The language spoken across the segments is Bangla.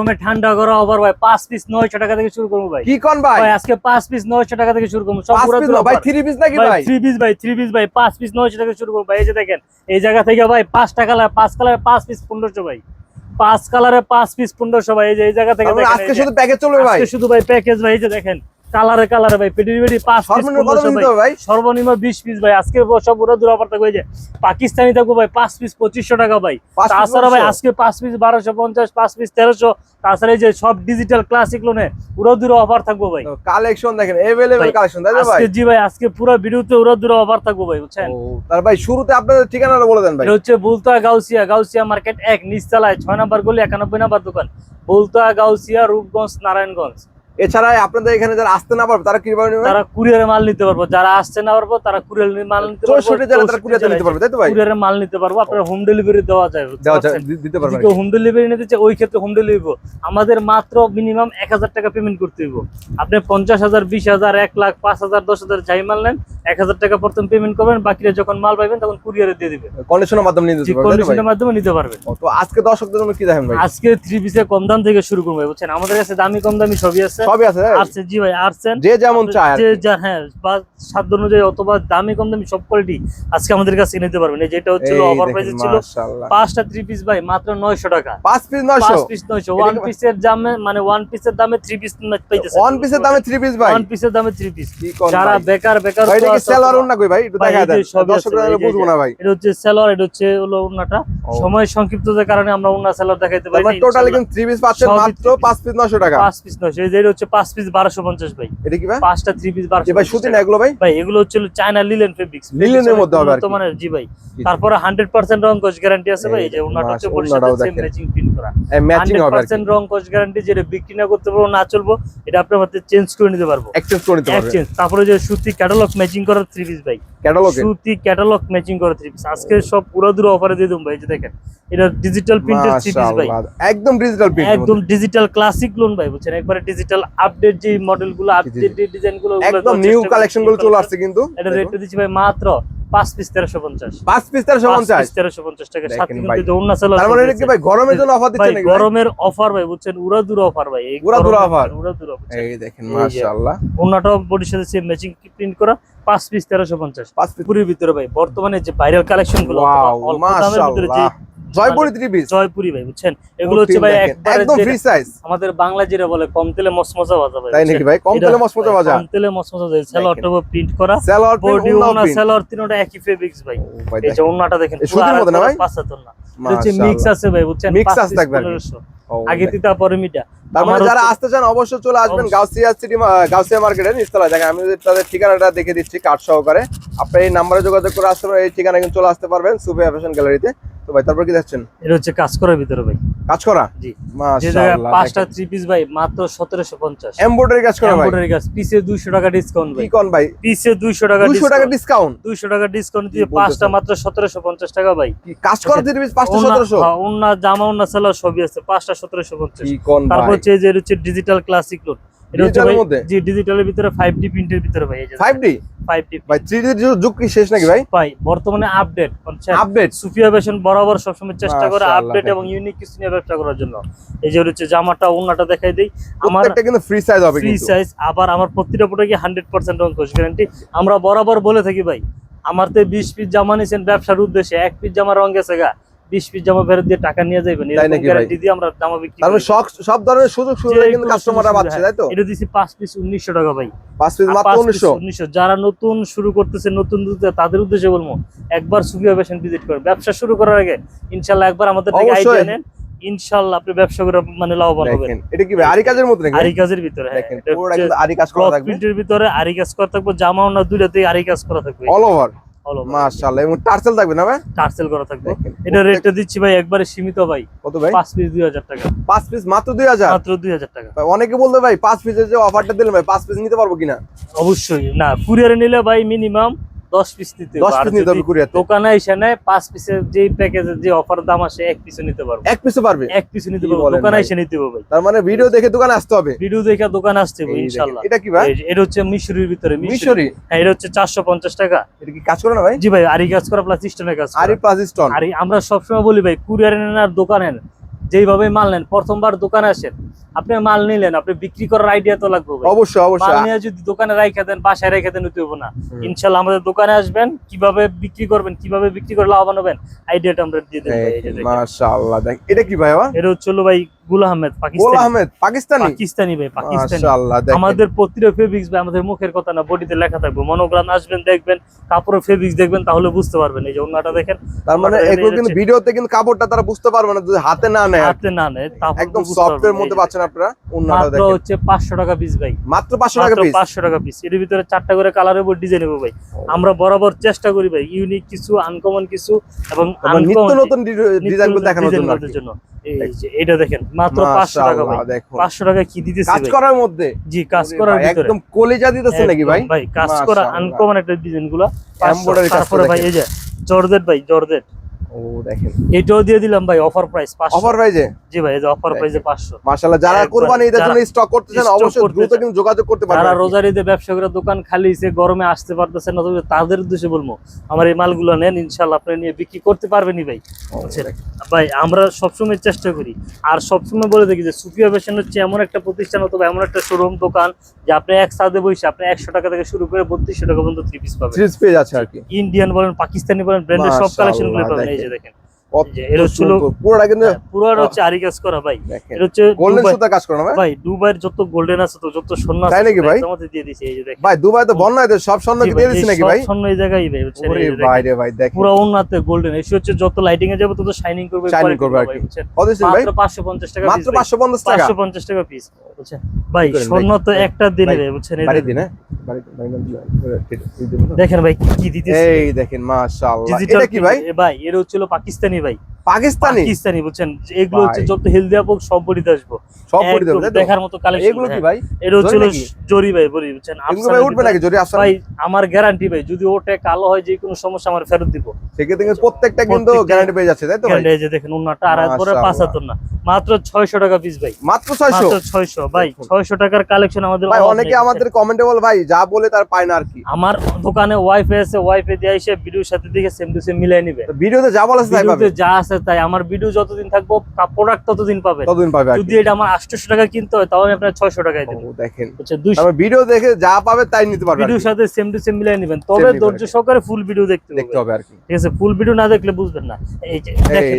গরমে ঠান্ডা করা আবার ভাই পাঁচ পিস নয়শো টাকা থেকে শুরু করব ভাই। কি কোন ভাই? ভাই আজকে পাঁচ পিস নয়শো টাকা থেকে শুরু করব সব পুরো ভাই offer। থ্রি পিস নাকি ভাই থ্রি পিস ভাই থ্রি পিস ভাই পাঁচ পিস নয়শো টাকা শুরু করব ভাই। এই যে দেখেন এই জায়গা থেকে ভাই পাঁচ টাকা লাগে পাঁচ কালার পাঁচ পিস পনেরোশো ভাই। পাঁচ কালারে পাঁচ পিস পনেরোশো ভাই এই যে এই জায়গা থেকে আজকে শুধু প্যাকেজ চলবে ভাই? আজকে শুধু ভাই প্যাকেজ ভাই এই যে দেখেন কালারে কালারে ভাই পেটি পেটি পাঁচ ভাই। সর্বনিম্ন বিশ পিস ভাই। আজকে সব ওরা দূর অফার থাকবে যে পাকিস্তানি থাকব ভাই পাঁচ পিস পঁচিশশো টাকা ভাই। তাছাড়া ভাই আজকে পাঁচ পিস বারোশো পঞ্চাশ পাঁচ পিস তেরোশো। তাছাড়া এই যে সব ডিজিটাল ক্লাসিক লোনে পুরো দূর অফার থাকব ভাই। কালেকশন দেখেন এভেলেবেল কালেকশন তাই ভাই? জি ভাই আজকে পুরো ভিডিওতে পুরো দূর অফার থাকব ভাই বুঝছেন? তার ভাই শুরুতে আপনাদের ঠিকানাটা বলে দেন ভাই। এটা হচ্ছে বুলতা গাউসিয়া গাউসিয়া মার্কেট এক নিচতলায় ছয় নাম্বার গলি একানব্বই নাম্বার দোকান। বুলতা গাউসিয়া রূপগঞ্জ নারায়ণগঞ্জ। এছাড়া আপনাদের এখানে যারা আসতে না পারবে তারা কীভাবে নেবে? তারা কুরিয়ারে মাল নিতে পারব। যারা আসতে না পারব তারা কুরিয়ার মাল নিতে পারব। চৌষট্টি জেলা তারা কুরিয়াতে নিতে পারবে তাই তো ভাই? কুরিয়ারে মাল নিতে পারব। আপনার হোম ডেলিভারি দেওয়া যায় দেওয়া যায়, দিতে পারবে কেউ হোম ডেলিভারি নিতে চায় ওই ক্ষেত্রে হোম ডেলিভারি আমাদের মাত্র মিনিমাম এক হাজার টাকা পেমেন্ট করতে হইব। আপনি পঞ্চাশ হাজার বিশ হাজার এক লাখ পাঁচ হাজার দশ হাজার যাই মাল নেন এক হাজার টাকা প্রথম পেমেন্ট করবেন। বাকিরা যখন মাল পাইবেন তখন কুরিয়ারে দিয়ে দিবে কন্ডিশনের মাধ্যমে নিয়ে যে দিতে পারবে তাই তো ভাই? কন্ডিশনের মাধ্যমে নিতে পারবেন। তো আজকে দর্শকদের জন্য কি দেখেন ভাই? আজকে থ্রি পিসে কম দাম থেকে শুরু করব বুঝছেন? আমাদের কাছে দামি কম দামি সবই আছে। সবই আছে তাই? জি ভাই যে যেমন চায় যে যা হ্যাঁ বা সাধ্য অনুযায়ী অথবা দামি কম দামি সব কোয়ালিটি আজকে আমাদের কাছে নিতে পারবেন। এই যেটা হচ্ছে এই অফার প্রাইসে ছিল। পাঁচটা থ্রি পিস ভাই মাত্র নয়শো টাকা। পাঁচ পিস নয়শো। পাঁচ পিস নয়শো। এটা ওয়ান কি- পিসের দামে মানে ওয়ান পিসের দামে থ্রি পিস পাইতেছে। ওয়ান পিসের দামে থ্রি পিস ভাই। ওয়ান পিসের দামে থ্রি পিস যারা বেকার বেকার ভাই এটা কি সেলার না কই ভাই? একটু দেখা দেন। দর্শকরা বুঝব না ভাই। এটা হচ্ছে সেলর এটা হচ্ছে হলো সময় সংক্ষিপ্ততার কারণে আমরা উন্না সেলর দেখাইতে পারি টোটালি কিন্তু থ্রি পিস পাচ্ছেন মাত্র পাঁচ পিস নয়শো টাকা। পাঁচ পিস নয়শো। এই যে হচ্ছে পাঁচ পিস বারোশো পঞ্চাশ ভাই। এটা কি ভাই? পাঁচটা থ্রি পিস বারোশো ভাই সুতি না এগুলো ভাই? ভাই এগুলো হচ্ছে চায়না লিলেন ফেব্রিক্স লিলেনের মধ্যে হবে জি ভাই। তারপরে হান্ড্রেড পার্সেন্ট রং কোচ গ্যারান্টি আছে ভাই এই যে ওনাটা হচ্ছে সেম ম্যাচিং প্রিন্ট করা। ম্যাচিং হবে পার্সেন্ট রং কোচ গ্যারান্টি যেটা বিক্রি না করতে পারব না চলবো এটা আপনার হাতে চেঞ্জ করে নিতে পারব। এক্সচেঞ্জ করে নিতে পারবে। এক্সচেঞ্জ তারপরে যে সুতি ক্যাটালগ ম্যাচিং করা থ্রি পিস ভাই। ক্যাটালগে সুতি ক্যাটালগ ম্যাচিং করা থ্রি পিস আজকে সব পুরো দূর অফারে দিয়ে দেবো ভাই যে দেখেন। এটা ডিজিটাল প্রিন্টের থ্রি পিস ভাই। একদম ডিজিটাল প্রিন্ট একদম ডিজিটাল ক্লাসিক লোন ভাই বুঝছেন? একবারে ডিজিটাল আপডেট যে মডেলগুলো আপডেট ডিজাইনগুলো একদম নিউ চেষ্টা কালেকশন করছি। গুলো চলে আসছে কিন্তু। এটা রেট দিচ্ছি ভাই মাত্র পাঁচ পিস তেরোশো পঞ্চাশ। পাঁচ পিস তেরোশো পঞ্চাশ। তেরোশো পঞ্চাশ টাকা। দেখেন সাথে কিন্তু যে অন্য সেল তার মানে কি ভাই গরমের জন্য অফার দিচ্ছেন নাকি? গরমের অফার ভাই বুঝছেন? উড়া দূর অফার ভাই। এই উড়াদুরা গরমের offer? উড়া দূর অফার এই দেখেন। মাশাআল্লাহ। অন্যটাও বডির সাথে সেম ম্যাচিং প্রিন্ট করা? পাঁচ পিস তেরোশো পঞ্চাশ। পাঁচ পিস পুরীর ভিতরে ভাই বর্তমানে যে ভাইরাল কালেকশনগুলো ওয়াও অল্প দামের ভিতরে যে জয়পুরি থ্রি পিস জয়পুরি ভাই বুঝছেন? এগুলো হচ্ছে ভাই একদম ফ্রি সাইজ আমাদের বাংলা যেটা বলে কম তেলে মসমসা ভাজা ভাই তাই নাকি ভাই? কম তেলে মসমসা ভাজা। কম তেলে মসমসা ভাজা। সেলরটা প্রিন্ট করা। সেলর বডি ওনা সেলর তিনটা একই ফেব্রিক্স ভাই। এই যে ওনাটা দেখেন সুতির মধ্যে না ভাই? না হচ্ছে মিক্স আছে ভাই বুঝছেন? মিক্স আছে থাকবে আর কি। 1500 আগে তিতা পরে মিটা। তার মানে যারা আসতে চান অবশ্যই চলে আসবেন। গাউসিয়া সিটি গাউসিয়া মার্কেটের দেখেন আমি তাদের ঠিকানাটা দেখে দিচ্ছি কার্ড সহকারে। আপনি এই নাম্বারে যোগাযোগ করে আসতে পারেন এই ঠিকানা কিন্তু চলে আসতে পারবেন ফ্যাশন গ্যালারিতে তো। ভাই তারপর কি দেখছেন? এটা হচ্ছে কাজ করার ভিতরে ভাই। কাজ করা? জি। মাশাআল্লাহ পাঁচটা থ্রি পিস ভাই মাত্র সতেরোশো পঞ্চাশ। এমব্রয়ডারি কাজ করা ভাই? এমব্রয়ডারি কাজ। পিসে দুইশো টাকা ডিসকাউন্ট কি কোন ভাই? পিসে দুইশো টাকা 200 টাকা ডিসকাউন্ট দুইশো টাকা ডিসকাউন্ট দিয়ে পাঁচটা মাত্র সতেরোশো পঞ্চাশ টাকা ভাই। কি কাজ করা থ্রি পিস 500 1700 অন্য জামা সবই আছে। পাঁচটা কি কোন তারপর ভাই? হচ্ছে যে হচ্ছে ডিজিটাল ক্লাসিক লোড এটা হচ্ছে ভাই এর মধ্যে? জি ডিজিটালের ভিতরে ফাইভ ডি প্রিন্টের ভিতরে ভাই এই যে 5D ফাইভ ডি ভাই 3D এর যুগ কি শেষ নাকি ভাই? ভাই বর্তমানে আপডেট আপডেট সুফিয়া ফ্যাশন বরাবর সবসময় চেষ্টা করে আপডেট এবং ইউনিক কিছু নিয়ে ব্যবসা করার জন্য। এই যে হচ্ছে জামাটা ওন্নাটা দেখাই দেই। আমার প্রত্যেকটা কিন্তু ফ্রি সাইজ হবে ফ্রি সাইজ আবার আমার প্রতিটা প্রোডাক্টে হান্ড্রেড পার্সেন্ট অঙ্কুশ গ্যারান্টি আমরা বরাবর বলে থাকি ভাই আমার তো বিশ পিস জামা নিয়েছেন ব্যবসার উদ্দেশ্যে এক পিস জামা রং গেছে গা। বিশ পিস জামা ফেরত দিয়ে টাকা নিয়ে যাবেন? গ্যারান্টি দিয়ে আমরা জামা বিক্রি তারপরে সব সব ধরনের সুযোগ সুবিধা কিন্তু কাস্টমাররা পাচ্ছে তাই তো? এটা দিছি পাঁচ পিস উনিশশো টাকা ভাই। পাঁচ পিস মাত্র 1900 1900 যারা নতুন শুরু করতেছে নতুন তাদের উদ্দেশ্যে বলব একবার সুফিয়া ফ্যাশন ভিজিট করেন ব্যবসা শুরু করার আগে ইনশাল্লাহ একবার আমাদের থেকে আইডিয়া নেন। ইনশাল্লাহ আপনি ব্যবসা করে মানে লাভবান হবেন। এটা কি ভাই আরি কাজের মতো নাকি? আরি কাজের ভিতরে হ্যাঁ। দেখেন পুরোটা কিন্তু আরি কাজ করা থাকবে। প্রিন্টের ভিতরে আরি কাজ করা থাকবে জামা ওনা দুইটাতেই আরি কাজ করা থাকবে। All over All over। মাশাআল্লাহ এবং টার্সেল থাকবে না ভাই? টার্সেল করা থাকবে। এটা রেটটা দিচ্ছি ভাই একবারে সীমিত ভাই। কত ভাই? পাঁচ পিস দুই হাজার টাকা। পাঁচ পিস মাত্র 2000 মাত্র দুই হাজার টাকা। ভাই, অনেকে বলতে ভাই পাঁচ পিসের যে অফারটা দিলেন ভাই পাঁচ পিস নিতে পারব কিনা? অবশ্যই। না কুরিয়ারে নিলে ভাই মিনিমাম দশ পিস নিতে হবে। 10 আর পিস নিতে হবে যদি কুরিয়াতে। দোকানে এসে নেয় পাঁচ পিসের যে প্যাকেজের যে অফার দাম আসে এক পিসে নিতে পারব। এক পিসে পারবে? এক পিসে নিতে পারব। দোকানে এসে নিতে হবে তার মানে ভিডিও দেখে দোকানে আসতে হবে? ভিডিও দেখে দোকানে আসতে হবে এই ইনশাল্লাহ এটা কি ভাই? এটা হচ্ছে মিশরির ভিতরে মিশরি। হ্যাঁ এটা হচ্ছে চারশো পঞ্চাশ টাকা। এটা কি কাজ করে না ভাই? জি ভাই আরি কাজ করা প্লাস স্টোনের কাজ। আরি প্লাস স্টোন আর আমরা সবসময় বলি ভাই কুরিয়ারে নেন আর দোকানে যেইভাবে মাল নেন প্রথমবার দোকানে আসেন আপনি মাল নিলেন আপনি বিক্রি করার আইডিয়া তো লাগবে। অবশ্যই মাল অবশ্যই নিয়ে যদি দোকানে রাইখা দেন বাসায় রেখে দেন হইতে না। ইনশাল্লাহ আমাদের দোকানে আসবেন কীভাবে বিক্রি করবেন কীভাবে বিক্রি করে লাভবান হবেন আইডিয়াটা আমরা দিয়ে দেবো। মাশাআল্লাহ দেখ এটা কি ভাই এটা হচ্ছে ভাই গুল আহমেদ গোল আহমেদ পাকিস্তানি? পাকিস্তানি ভাই পাকিস্তানি। আমাদের প্রতিটা ফেব্রিক্স ভাই আমাদের মুখের কথা না বডিতে লেখা থাকবে। মনোগ্রাম আসবেন দেখবেন কাপড়ের ফেব্রিক্স দেখবেন তাহলে বুঝতে পারবেন। এই যে অন্যটা দেখেন তার মানে এগুলো কিন্তু ভিডিওতে কিন্তু কাপড়টা তারা বুঝতে পারবে না যদি হাতে না নেয়। হাতে না নেয় তাহলে একদম বুঝতে সফট এর পারবেন। মধ্যে পাচ্ছেন আপনারা উন্নাটা মাত্র হচ্ছে পাঁচশো টাকা পিস ভাই। মাত্র পাঁচশো টাকা পিস পাঁচশো টাকা পিস এর ভিতরে চারটা করে কালারের উপর ডিজাইন হবে ভাই। আমরা বরাবর চেষ্টা করি ভাই ইউনিক কিছু আনকমন কিছু এবং নিত্য নতুন ডিজাইনগুলো দেখানোর জন্য। এই যে এটা দেখেন মাত্র পাঁচশো টাকা ভাই। মাশাআল্লাহ দেখুন। পাঁচশো টাকা কি দিতেছি কাজ করার মধ্যে? জি কাজ করার ভিতরে। একদম কলেজা দিতেছে নাকি ভাই? ভাই কাজ করা। আনকমন একটা ডিজাইনগুলো। তারপরে ভাই এই যে জর্জেট ভাই জর্জেট। ও দেখেন। এটাও দিয়ে দিলাম ভাই অফার প্রাইস অফার জি ভাই এই যে অফার দেখেন। প্রাইসে পাঁচশো। মাশাআল্লাহ যারা একবার কুরবানি ঈদের জন্য স্টক করতেছেন stock অবশ্যই দ্রুত কিন্তু যোগাযোগ করতে যারা ব্যবসা করে দোকান খালি গরমে আসতে পারতেছে না তবে তাদের উদ্দেশ্যে বলব আমার এই মালগুলো নেন আপনি নিয়ে বিক্রি করতে পারবেনই ভাই। বুঝছেন? ভাই আমরা সবসময় চেষ্টা করি আর সবসময় বলে দেখি যে সুফিয়া ফ্যাশন হচ্ছে এমন একটা প্রতিষ্ঠান অথবা এমন একটা শোরুম দোকান যে আপনি এক সাথে বসে আপনি একশো টাকা থেকে শুরু করে বত্রিশশো টাকা পর্যন্ত থ্রি পিস পাবেন। সিরিজ পেজ আছে আর কি। ইন্ডিয়ান বলেন পাকিস্তানি বলেন ব্র্যান্ডের সব মাশাআল্লাহ, কালেকশনগুলো পাবেন। যে দেখেন কত যে এটা হচ্ছিল- সুন্দর। পুরোটা কিন্তু পুরো হচ্ছে আরি কাজ করা ভাই। দেখেন এটা হচ্ছে গোল্ডেন দুবাই- সুতা কাজ করা ভাই? ভাই দুবাইয়ের যত লাইটিং এ যাবে তত শাইনিং করবে মাত্র 550 টাকা পাঁচশো পঞ্চাশ টাকা? 550 টাকা পিস বুঝছেন ভাই কি করেন? ভাই? স্বর্ণ তো একটা দিনে ভাই, ভাই বুঝছেন বাড়ি দিন বাড়ি দিন, বাড়ি দিন, এই দিন। দেখেন ভাই কি দিতেছে। এই দেখেন মাশাআল্লাহ। এটা কি ভাই? ভাই এর হচ্ছিল পাকিস্তানি ভাই। পাকিস্তানি? পাকিস্তানি বুঝছেন? এগুলো হচ্ছে যত হেলদি আপক সব বডিতে আসব। সব পরি একদম দেবে তাই তো? দেখার মতো কালেকশন এগুলো কি ভাই? এটা হচ্ছিল জরি ভাই বলি বুঝছেন? এগুলো ভাই উঠবে নাকি? ভাই আমার গ্যারান্টি ভাই যদি ওটা কালো হয় যে কোনো সমস্যা আমার ফেরত দিব। সেক্ষেত্রে প্রত্যেকটা কিন্তু গ্যারান্টি পেয়ে যাচ্ছে তাই তো ভাই? এই যে দেখেন উন্নাটা আর পরে না। মাত্র ছয়শো টাকা পিস ভাই। মাত্র ছয়শো? মাত্র ছয়শো। ভাই দেখুন। ছয়শো টাকার কালেকশন আমাদের ভাই অনেকে আমাদের কমেন্টে বল ভাই যা বলে তার পায় না আর কি। আমার দোকানে ওয়াইফাই আছে ওয়াইফাই দিয়ে এসে ভিডিওর সাথে দিকে সেম টু সেম মিলাই নিবে। ভিডিওতে যা বলা আছে তাই পাবে? ভিডিওতে যা আছে তাই। আমার ভিডিও যতদিন থাকব প্রোডাক্ট ততদিন পাবে। ততদিন পাবে যদি এটা আমার আটশোশো টাকা কিনতে হয় তাহলে আপনার ছয়শো টাকায় দেবো। দেখেন। দুইশো তারপর ভিডিও দেখে যা পাবে তাই নিতে পারবে আর ভিডিওর সাথে সেম টু সেম মিলাই নেবেন। তবে ধৈর্য সহকারে ফুল ভিডিও দেখতে দেখতে হবে। আর কি। ঠিক আছে ফুল ভিডিও না দেখলে বুঝবেন না। এই যে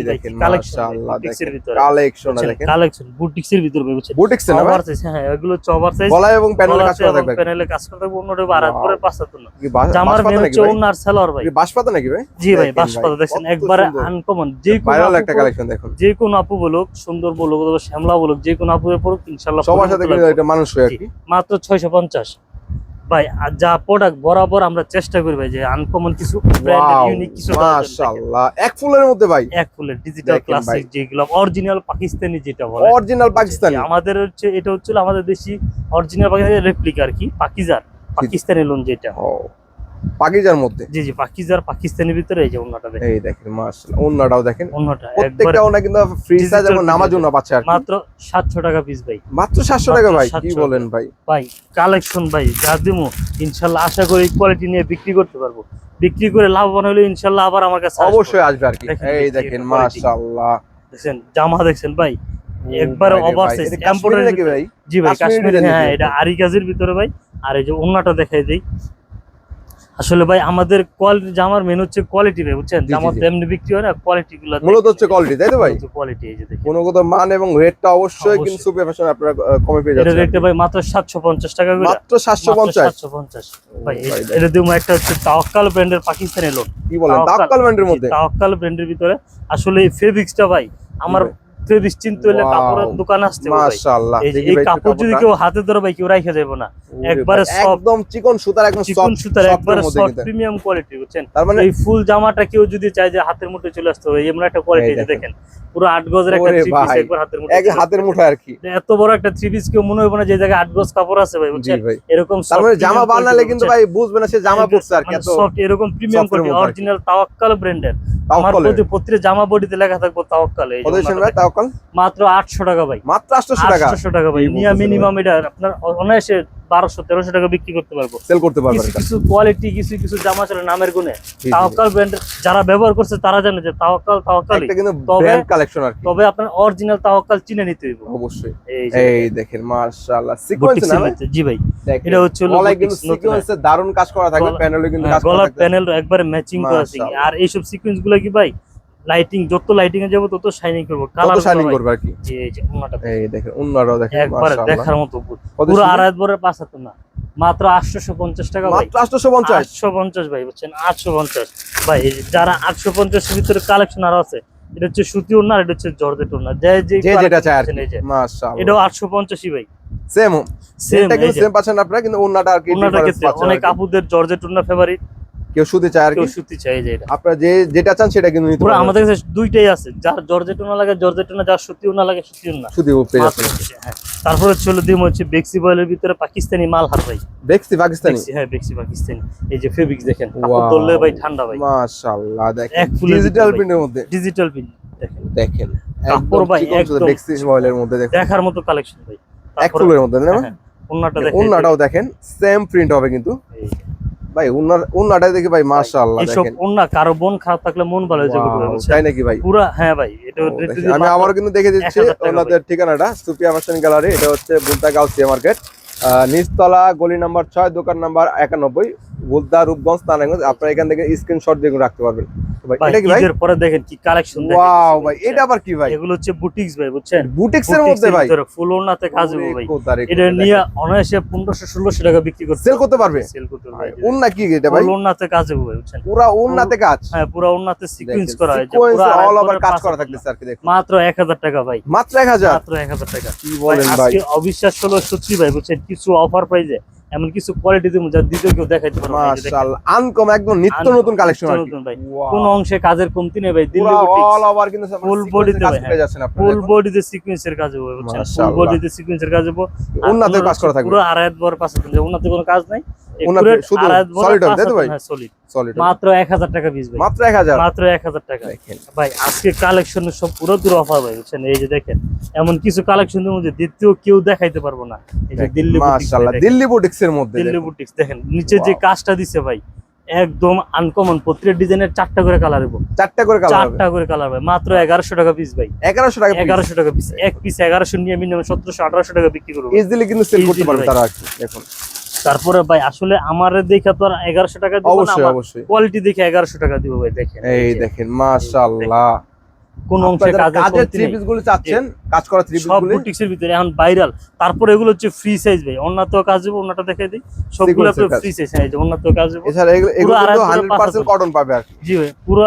দেখেন কালেকশন দেখেন। ভিতরে। কালেকশন দেখেন। কালেকশন বুটিক্সের ভিতরে বুঝছেন? বুটিক্স না ওভার সাইজ হ্যাঁ এগুলো হচ্ছে সাইজ গলায় এবং প্যানেলে কাজ করা থাকবে প্যানেলে কাজ করতে হবে অন্যটা আর Wow. পরে পাঁচ হাত না কি বাস- জামার মেন নাকি হচ্ছে ভাই? ভাই। কি নাকি ভাই? জি ভাই বাসপাতা একবারে। আনকমন যে কোনো ভাইরাল আপু একটা কালেকশন দেখুন। যে কোনো আপু বলুক সুন্দর বলুক অথবা শ্যামলা বলুক যে কোনো আপু সবার সাথে এটা মানুষ হয়ে আর কি। মাত্র ছয়শো পঞ্চাশ। ভাই আর যা প্রোডাক্ট বরাবর আমরা চেষ্টা করি ভাই যে আনকমন কিছু ইউনিক কিছু মাশাআল্লাহ। এক ফুলের মধ্যে ভাই? এক ফুলের ডিজিটাল ক্লাসিক যেগুলো অরিজিনাল পাকিস্তানি যেটা বলে। অরিজিনাল পাকিস্তানি। আমাদের হচ্ছে এটা হচ্ছিল আমাদের দেশি অরিজিনাল পাকিস্তানি রেপ্লিকা আর কি পাকিজার পাকিস্তানি লোন যেটা। ও পাকিজার মধ্যে? জি জি পাকিজার পাকিস্তানের ভিতরে এই যে অন্যটা দেখেন। এই দেখেন মাশাআল্লাহ অন্যটাও দেখেন। একবার প্রত্যেকটা ওনা কিন্তু ফ্রি সাইজ এবং নামাজ জন্য পাচ্ছে আর মাত্র সাতশো টাকা পিস ভাই। মাত্র 700 টাকা ভাই কি বলেন ভাই? ভাই কালেকশন ভাই যা দিমু ইনশাল্লাহ আশা করি কোয়ালিটি নিয়ে বিক্রি করতে পারব। বিক্রি করে লাভবান হলে ইনশাল্লাহ আবার আমার কাছে অবশ্যই আসবে আর কি। দেখেন, এই দেখেন মাশাআল্লাহ। দেখছেন জামা দেখছেন ভাই একবারে ভাই রে over ভাই, size, এটা কাশ্মীরি embroidery নাকি ভাই? জি ভাই কাশ্মীরি হ্যাঁ এটা আরি কাজের ভিতরে ভাই। আর এই যে অন্যটা দেখাই দিই। আসলে ভাই আমাদের কোয়ালিটি জামার মেন হচ্ছে কোয়ালিটি ভাই বুঝছেন? জামা তেমনি বিক্রি হয় না কোয়ালিটি গুলো মূলত হচ্ছে কোয়ালিটি তাই তো ভাই? কোয়ালিটি এই যে দেখেন। কোনো কোনো মান এবং রেটটা অবশ্যই। কিন্তু সুপার ফ্যাশন আপনারা কমে পেয়ে এটা যাচ্ছেন। রেটে ভাই মাত্র সাতশো পঞ্চাশ টাকা করে। মাত্র 750 সাতশো পঞ্চাশ। ভাই ভাই, এ- এটা দিব একটা হচ্ছে তাওয়াক্কাল ব্র্যান্ডের পাকিস্তানি লোন কি বলেন তাওয়াক্কাল। ব্যান্ডের মধ্যে? তাওয়াক্কাল ব্র্যান্ডের ভিতরে। আসলে এই ফেব্রিক্সটা ভাই আমার ভাই। ফেব্রিক্স চিনতে হলে কাপড়ের দোকান আসতে মাশাআল্লাহ। এই কাপড় যদি কেউ হাতে ধরে ভাই কেউ রাইখা যাবে না। একবারে একদম চিকন সুতার একদম চিকন সুতার একবারে সফট প্রিমিয়াম কোয়ালিটি বুঝছেন? তার মানে এই ফুল জামাটা কেউ যদি চায় যে হাতের মুঠে চলে আসতে হবে এমন একটা কোয়ালিটি দেখেন। দেখেন। পুরো আট গজের একটা থ্রি পিস একবার হাতের মুঠে এক হাতের আসতে আর কি। এত বড় একটা থ্রি পিস কেউ মনে হবে না যে জায়গায় আট গজ কাপড় আছে ভাই বুঝছেন? এরকম তার মানে জামা বানালে কিন্তু ভাই বুঝবে না সে জামা পরছে আর কি এত সফট এরকম প্রিমিয়াম কোয়ালিটি। অরিজিনাল তাওয়াক্কাল ব্র্যান্ডের আমার প্রতি জামা বডিতে লেখা থাকবে তাওয়াক্কাল এই মাত্র আটশো টাকা ভাই। মাত্র 800 টাকা? আটশো টাকা ভাই। নিয়া মিনিমাম এটা আপনার অনায়াসে বারোশো তেরোশো টাকা বিক্রি করতে পারব। সেল করতে পারবেন কিছু কিছু কোয়ালিটি কিছু কিছু জামা চলে নামের গুণে। ব্র্যান্ড যারা ব্যবহার করছে তারা জানে যে তাওকাল তাওকালই একটা কিন্তু তবে- ব্র্যান্ড কালেকশন আর তবে আপনার অরিজিনাল তাওকাল চিনে নিতে হইব। অবশ্যই। এই দেখেন মাশাআল্লাহ। সিকোয়েন্স না জি ভাই। এটা হচ্ছে গলায় কিন্তু সিকোয়েন্সে দারুণ কাজ করা থাকে প্যানেলে কিন্তু হ্যাঁ, কাজ করা গলার থাকবে প্যানেল একবারে ম্যাচিং করা আছে। আর এইসব সিকোয়েন্সগুলো কি ভাই? লাইটিং যত লাইটিং এ যাব তত শাইনিং করব। কালার শাইনিং করবে আর কি। এই যে এই দেখেন দেখেন একবারে দেখার মতো পুরো আড়াই বরের পাঁচ হাতে না মাত্র আটশোশো পঞ্চাশ টাকা ভাই। মাত্র 850 আটশো পঞ্চাশ ভাই বুঝছেন? আটশো পঞ্চাশ ভাই যারা আটশো পঞ্চাশের ভিতরে কালেকশন আরও আছে এটা হচ্ছে সুতি ওড়না এটা হচ্ছে জর্জেট ওড়না যে যে যেটা চায় আর কি। এই যে। মাশাআল্লাহ। এটাও আটশো পঞ্চাশই ভাই সেম কিন্তু সেম পাচ্ছেন আপনারা কিন্তু অন্যটা আর কি ওড়নাটা অনেক আপুদের জর্জেট ওড়না ফেভারিট কেউ শুতে চায় আর কেউ সুতি চাই যেটা আপনারা যে যেটা চান সেটা কিন্তু নিতে পুরো পারবেন। আমাদের কাছে দুইটাই আছে। যার জর্জেট ওড়না লাগে জর্জেট ওড়না যার সুতি ওড়না লাগে সুতি ওড়না শুধু পেয়ে দুইটা, হ্যাঁ। তারপরে ছিল দিম হচ্ছে বেক্সি বয়েলের ভিতরে পাকিস্তানি মাল হাত ভাই। দেখছি পাকিস্তানি? বেক্সি হ্যাঁ বেক্সি পাকিস্তানি। এই যে ফেব্রিক্স দেখেন কাপড়. ধরলে ভাই ঠান্ডা ভাই। মাশাআল্লাহ দেখেন। ডিজিটাল প্রিন্টের মধ্যে? ডিজিটাল প্রিন্ট দেখেন। দেখেন। কাপড় ভাই একদম ডেক্সি অয়েলের মধ্যে দেখেন। দেখার মতো কালেকশন ভাই। এক ফুলের মধ্যে না হ্যাঁ, দেখেন। ওন্নাটাও দেখেন সেম প্রিন্ট হবে কিন্তু। ভাই উন্নার ওন্নাটা দেখি ভাই মাশাআল্লাহ দেখেন। ওড়না কারও মন খারাপ থাকলে মন ভালো হয়ে যাবে তাই নাকি ভাই? পুরো হ্যাঁ ভাই এটা আমি আবারও কিন্তু দেখে দিচ্ছি ওনাদের ঠিকানাটা সুপিয়া ফ্যাশন গ্যালারি এটা হচ্ছে বুলতা গাউসিয়া মার্কেট নিচতলা গলি নাম্বার ছয় দোকান নাম্বার একানব্বই। বুলতা রূপগঞ্জ আপনারা এখান থেকে স্ক্রিনশট দিয়ে রাখতে পারবেন। পরে দেখেন কি কালেকশন ওয়াও ভাই এটা আবার কি ভাই? এগুলো হচ্ছে বুটিক্স ভাই বুঝছেন? বুটিক্স এর মধ্যে ভাই। ফুল ওড়নাতে কাজ হবে ভাই। এটা নিয়ে অনায়াসে টাকা বিক্রি করতে সেল করতে পারবে? সেল করতে ভাই, পারবে ওন্না কি এটা ভাই? ফুল ওড়নাতে কাজ হবে ভাই বুঝছেন? পুরা ওন্নাতে কাজ। হ্যাঁ পুরো ওড়নাতে সিকোয়েন্স করা হয়েছে পুরো আড়াই all কাজ করা হাত থাকতেছে কি দেখুন। মাত্র এক হাজার টাকা ভাই। মাত্র মাত্র কি ভাই, বলেন ভাই আজকে অবিশ্বাস হলো সত্যি ভাই বুঝছেন? কিছু অফার পাই প্রাইজে এমন কিছু কোয়ালিটি দিব যা দ্বিতীয় কেউ দেখাইতে পারবে। মাশাআল্লাহ আনকম একদম নিত্য নতুন কালেকশন আর নতুন ভাই। কোন অংশে কাজের কমতি নেই ভাই দিল্লি বুটিক অল ওভার কিন্তু ফুল sequence body এর তে কাজ ভাই, ফুল বডিতে সিকোয়েন্সের কাজ হবে বুঝছেন? ফুল বডিতে সিকোয়েন্সের কাজ হবে। উন্নতে কাজ করা থাকবে। পুরো আড়াই বর পাঁচ দিন। উন্নতে কোনো কাজ নাই শুধু আড়াই হবে, তাই ভাই? হ্যাঁ, সলিড মাত্র এক হাজার টাকা পিস ভাই। মাত্র এক হাজার? মাত্র এক হাজার টাকা। দেখেন। ভাই আজকে কালেকশন সব পুরো দূর অফার ভাই বুঝছেন? এই যে দেখেন এমন কিছু কালেকশনের মধ্যে দ্বিতীয় কেউ দেখাইতে পারব না। এই যে দিল্লি মাশাআল্লাহ দিল্লি বুটিক্স এর মধ্যে দিল্লি বুটিক্স দেখেন নিচে যে কাজটা দিছে ভাই একদম আনকমন প্রত্যেক ডিজাইনের চারটা করে কালার হবে চারটা করে কালার হবে। চারটা করে কালার ভাই মাত্র এগারোশো টাকা পিস ভাই। এগারোশো টাকা এগারোশো টাকা পিস এক পিস এগারোশো নিয়ে মিনিমাম সতেরোশো আঠারোশো টাকা বিক্রি করব। ইজিলি কিন্তু সেল করতে পারবে তারা দেখুন। তারপরে ভাই আসলে আমার দেখে তো আর এগারোশো টাকা দিব না অবশ্যই অবশ্যই। কোয়ালিটি দেখে এগারোশো টাকা দিব ভাই দেখেন। এই দেখেন মাশাআল্লাহ। কোন অংশে কাজের থ্রি পিসগুলো চাচ্ছেন কাজ করা থ্রি পিস সব বুটিক্সের ভিতরে এখন ভাইরাল তারপরে এগুলো হচ্ছে ফ্রি সাইজ ভাই। অন্যত কাজ অন্যটা দেখে দিই। সবগুলো কাজ। ফ্রি সাইজ হ্যাঁ যে কাজ এছাড়া এগুলো এগুলো আড়াই কিন্তু করে হান্ড্রেড পাঁচ পার্সেন্ট হাজার। কটন পাবে আর জি ভাই পুরো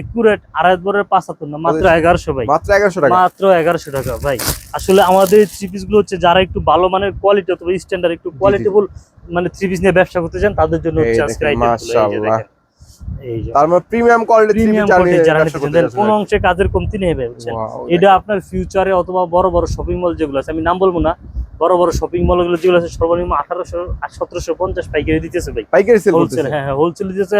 একুরেট আড়াই বরের পাঁচ হাত না মাত্র এগারোশো ভাই। মাত্র এগারোশো টাকা। মাত্র এগারোশো টাকা ভাই। আসলে আমাদের থ্রি পিসগুলো হচ্ছে যারা একটু ভালো মানের কোয়ালিটি অথবা স্ট্যান্ডার্ড একটু কোয়ালিটিফুল মানে থ্রি পিস নিয়ে ব্যবসা করতে চান তাদের জন্য হচ্ছে আজকে তার মানে প্রিমিয়াম কোয়ালিটি প্রিমিয়াম কোয়ালিটি যারা নিতে চান কোন অংশে কাজের কমতি নেই বুঝছেন? এটা আপনার ফিউচারে অথবা বড় বড় শপিং মল যেগুলো আছে আমি নাম বলব না বড় বড় শপিং মলগুলো যেগুলো আছে সর্বনিম্ন আঠারোশো সতেরোশো পঞ্চাশ পাইকারি দিতেছে ভাই। পাইকারি সেল হোলসেল হ্যাঁ হ্যাঁ হোলসেল দিতেছে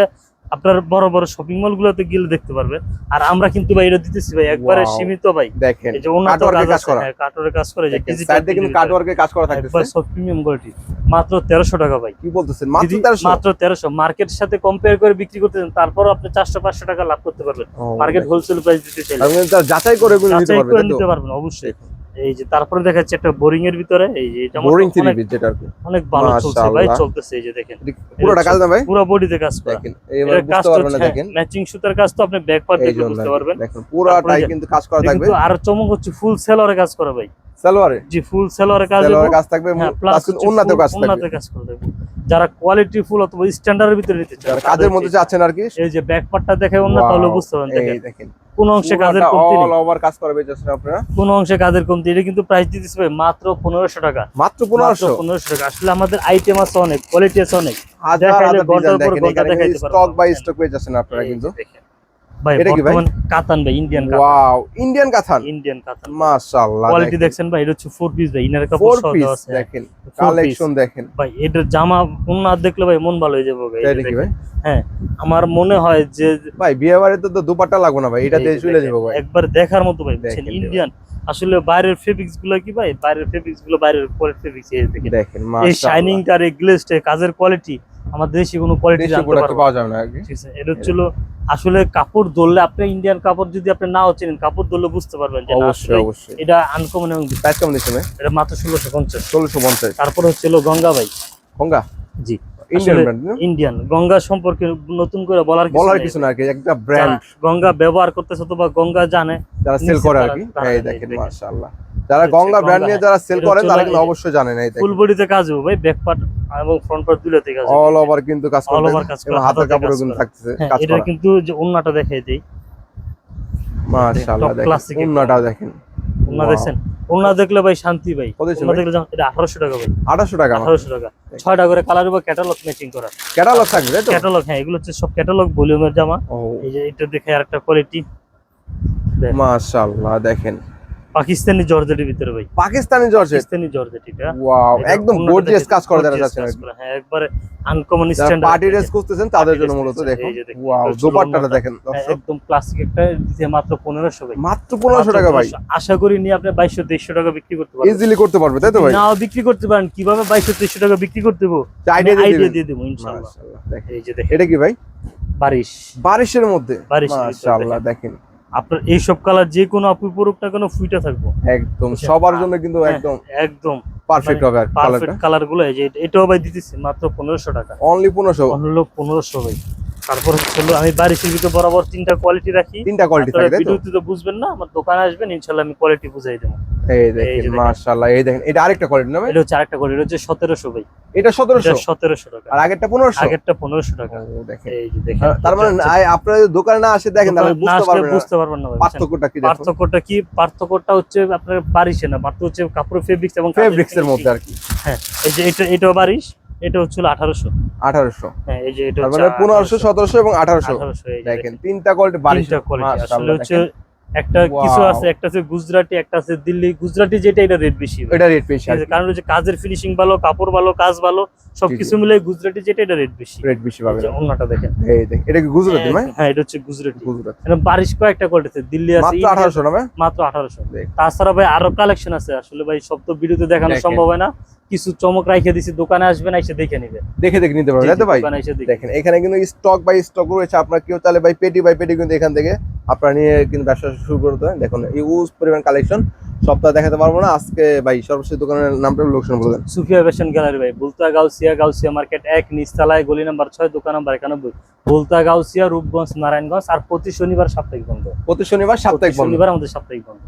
আপনার বড় বড় শপিং মল গুলোতে গেলে দেখতে পারবেন। আর আমরা কিন্তু ভাই এটা দিতেছি ভাই একবারে সীমিত ভাই। দেখেন এই যে উন্নত কাজ কাজ করা। হ্যাঁ কাটওয়ার্কের কাজ করে যে ডিজিটাল কিন্তু কাটওয়ার্কের কাজ করা থাকতেছে। একবার সব প্রিমিয়াম কোয়ালিটি মাত্র তেরোশো টাকা ভাই। কি বলতেছেন? মাত্র যদি তেরোশো? মাত্র তেরোশো। মার্কেট সাথে কম্পেয়ার করে বিক্রি করতে চান তারপরও আপনি চারশো পাঁচশো টাকা লাভ করতে পারবেন। মার্কেট হোলসেল প্রাইস দিতে চাইলে। আপনি যাচাই করে নিতে যাচাই পারবেন করে নিতে পারবেন অবশ্যই। এই যে তারপরে দেখা যাচ্ছে একটা বোরিং এর ভিতরে এই যে এটা বোরিং থ্রি পিস যেটা অনেক ভালো চলছে ভাই চলতেছে এই যে দেখেন। পুরোটা কাজ না ভাই? পুরো বডিতে কাজ করা। দেখেন এবারে বুঝতে পারবেন না দেখেন। ম্যাচিং সুতার কাজ তো আপনি ব্যাক পার্ট দেখে বুঝতে পারবেন। দেখেন পুরোটাই কিন্তু কাজ করা থাকবে। কিন্তু আর চমক হচ্ছে ফুল সেলরে কাজ করা ভাই। সালোয়ারে? জি ফুল সেলরে কাজ সালোয়ারে কাজ থাকবে প্লাস উন্নত কাজ থাকবে। উন্নত কাজ করে দেবো। যারা কোয়ালিটি ফুল অথবা স্ট্যান্ডার্ডের ভিতরে নিতে চান যারা কাজের মধ্যে চাচ্ছেন আর কি। এই যে ব্যাক পার্টটা দেখে অন্য তাহলে বুঝতে এই দেখেন। কোন অংশে কাজের কমতি অল ওভার কাজ করবে যাচ্ছেন আপনারা। কোন অংশে কাজের কমতি এটা কিন্তু প্রাইস দিতেছে ভাই মাত্র পনেরোশো টাকা। মাত্র পনেরোশো? পনেরোশো টাকা। আসলে আমাদের আইটেম আছে অনেক কোয়ালিটি আছে অনেক। হাজার হাজার ঘণ্টার পর ঘণ্টা দেখাইতে স্টক বাই। স্টক পেয়ে যাচ্ছেন আপনারা কিন্তু। দেখেন। ভাই এটা কি ভাই? কাতান ভাই ইন্ডিয়ান কাতান। ওয়াও ইন্ডিয়ান কাথান ইন্ডিয়ান কাতান। মাশাআল্লাহ কোয়ালিটি দেখছেন ভাই এটা হচ্ছে ফোর পিস ভাই ইনার কাপড় সহ দেওয়া আছে। দেখেন কালেকশন দেখেন। ভাই এটার জামা না দেখলে ভাই মন ভালো হয়ে যাবে ভাই এটা ভাই? হ্যাঁ আমার মনে হয় যে ভাই বিয়ে বাড়িতে তো দুপাটা লাগবে না ভাই এটা দিয়ে চলে ভাই। একবার দেখার মতো ভাই দেখেন, ইন্ডিয়ান আসলে বাইরের ফেব্রিক্সগুলো কি ভাই? বাইরের ফেব্রিক্সগুলো বাইরের ফেব্রিক্স এই দেখেন। দেখেন এই শাইনিং টার এই গ্লেজটা কাজের কোয়ালিটি আমাদের দেশে কোনো কোয়ালিটি জানতে পাওয়া যাবে না আর ঠিক আছে এটা হচ্ছিল আসলে কাপড় ধরলে আপনি ইন্ডিয়ান কাপড় যদি আপনি নাও চেনেন কাপড় ধরলে বুঝতে পারবেন যে অবশ্যই আসলে অবশ্যই। এটা আনকমন এবং প্রাইস কেমন দিচ্ছেন এটা মাত্র ষোলোশো পঞ্চাশ। ষোলোশো পঞ্চাশ। তারপর হচ্ছিল গঙ্গা ভাই। গঙ্গা? জি। ইন্ডিয়ান ব্র্যান্ড ইন্ডিয়ান গঙ্গা সম্পর্কে নতুন করে বলার কিছু বলার কিছু না কি একটা ব্র্যান্ড গঙ্গা ব্যবহার করতেছে অথবা গঙ্গা জানে যারা সেল করে আর কি। এই দেখেন দেখেন। মাশাআল্লাহ। যারা গঙ্গা ব্র্যান্ড নিয়ে যারা সেল করেন তারা কিন্তু অবশ্যই জানেন এই ফুল বডিতে কাজ হবে ভাই ব্যাক পার্ট এবং ফ্রন্ট পার্ট দুইটাতে কাজ অল ওভার কিন্তু কাজ All করবে over কাজ করা, হাতের হাতাতে কিন্তু থাকতেছে হ্যাঁ কাজ এটা কিন্তু যে ওন্নাটা দেখাই দেই। মাশাআল্লাহ দেখেন দেখেন। Wow. দেখছেন? ওনা দেখলে ভাই শান্তি ভাই। কত দিচ্ছে দেখলে এটা আঠারোশো টাকা ভাই। 1800 টাকা আঠারোশো টাকা। ছয়টা করে কালার বা ক্যাটালগ ম্যাচিং করা। ক্যাটালগ থাকবে তো? ক্যাটালগ হ্যাঁ এগুলো হচ্ছে সব ক্যাটালগ ভলিউমের জামা। এই যে এটা দেখে আর একটা কোয়ালিটি মাশাআল্লাহ দেখেন। পাকিস্তানি জর্জেটের ভিতরে ভাই। পাকিস্তানি জর্জেট? পাকিস্তানি জর্জেট এটা। ওয়াও একদম গর্জিয়াস কাজ করে কি। করা, হ্যাঁ একবারে আনকমন স্ট্যান্ডার্ড পার্টি ড্রেস খুঁজতেছেন তাদের জন্য মূলত দেখুন দেখুন, ওয়াও দোপাট্টাটা দেখেন হ্যাঁ, একদম ক্লাসিক একটা দিতে মাত্র পনেরোশো ভাই। মাত্র পনেরোশো টাকা ভাই। আশা করি নিয়ে আপনি বাইশশো তেইশশো টাকা বিক্রি করতে পারবেন। ইজিলি করতে পারবে তাই তো ভাই? নাও বিক্রি করতে পারেন। কীভাবে বাইশশো তেইশশো টাকা বিক্রি করতে দেবো আইডিয়া দিয়ে দেবো ইনশাল্লাহ দেখেন। এই যে দেখেন। এটা কি ভাই? বারিশ। বারিশের মধ্যে? মাশাআল্লাহ দেখেন। আপনার এই সব কালার যে কোনো অপরূপটা কোনো ফুইটা থাকব। একদম সবার জন্য কিন্তু হ্যাঁ, একদম একদম। পারফেক্ট হবে কালারটা পারফেক্ট কালারগুলো এই যে এটাও ভাই দিতেছি মাত্র পনেরোশো টাকা। অনলি পনেরোশো। অনলি পনেরোশো ভাই। তারপর হলো আমি বারিশের ভিতরে বরাবর তিনটা কোয়ালিটি রাখি। তিনটা কোয়ালিটি থাকে তাই তো? ভিডিওতে তো বুঝবেন না আমার দোকানে আসবেন ইনশাল্লাহ আমি কোয়ালিটি বুঝাই দেবো। এই দেখেন। মাশাআল্লাহ এই দেখেন এটা আরেকটা কোয়ালিটি না ভাই? এটা হচ্ছে আরেকটা কোয়ালিটি এটা হচ্ছে সতেরোশো ভাই। এটা এটা সতেরোশো সতেরোশো টাকা। আর আগেরটা পনেরোশো? আগেরটা পনেরোশো টাকা। দেখেন। এই যে দেখেন তার মানে আপনারা দোকানে না আসে দেখেন তাহলে বুঝতে পারবেন না। বুঝতে পারবেন না পার্থক্যটা কি পার্থক্যটা কি? পার্থক্যটা হচ্ছে আপনার বারিশে না পার্থক্য হচ্ছে কাপড় ফেব্রিক্স এবং ফেব্রিক্সের মধ্যে আর কি। হ্যাঁ এই যে এটা এটাও বারিশ এটা হচ্ছে আঠারোশো। আঠারোশো। হ্যাঁ এই যে এটা মানে পনেরোশো সতেরোশো এবং আঠারোশো। দেখেন তিনটা কোয়ালিটি তিনটা কোয়ালিটি আসলে হচ্ছে একটা কিছু আছে একটা আছে গুজরাটি একটা আছে দিল্লি। গুজরাটি যেটা এটা রেট বেশি এটা রেট বেশি কারণ হচ্ছে কাজের ফিনিশিং ভালো কাপড় ভালো কাজ ভালো সবকিছু মিলে গুজরাটি যেটা এটা রেট বেশি। রেট বেশি এই যে অন্যটা দেখেন। এই দেখেন এটা কি গুজরাটি ভাই? হ্যাঁ এটা হচ্ছে গুজরাটি। গুজরাট। বারিশ কয়েকটা কোয়ালিটি আছে দিল্লি আছে মাত্র ইন্ডিয়ান- আঠারোশো না ভাই? মাত্র আঠারোশো। দেখ। তাছাড়া ভাই আরও কালেকশন আছে আসলে ভাই সব তো ভিডিওতে দেখানো। সম্ভব হয় না। কিছু চমক রাইখে দিছি দোকানে আসবেন এসে দেখে নিবে। দেখে দেখে নিতে পারবেন ভাই? দেখেন এখানে কিন্তু স্টক বাই স্টক রয়েছে আপনার কেউ তাহলে ভাই পেটি বাই পেটি কিন্তু এখান থেকে আপনারা নিয়ে কিন্তু ব্যবসা শুরু করতে পারেন দেখুন ইউজ পরিমাণ কালেকশন সপ্তাহে দেখাতে পারব না আজকে ভাই সর্বশেষ দোকানের নামটা লোকেশন বলবেন সুফিয়া ফ্যাশন গ্যালারি ভাই বুলতা গাউসিয়া গাউসিয়া মার্কেট এক নিচতলায় গলি নাম্বার ছয় দোকান নাম্বার একানব্বই। বুলতা গাউসিয়া রূপগঞ্জ নারায়ণগঞ্জ আর প্রতি শনিবার সাপ্তাহিক বন্ধ। প্রতি শনিবার সাপ্তাহিক বন্ধ। শনিবার আমাদের সাপ্তাহিক বন্ধ।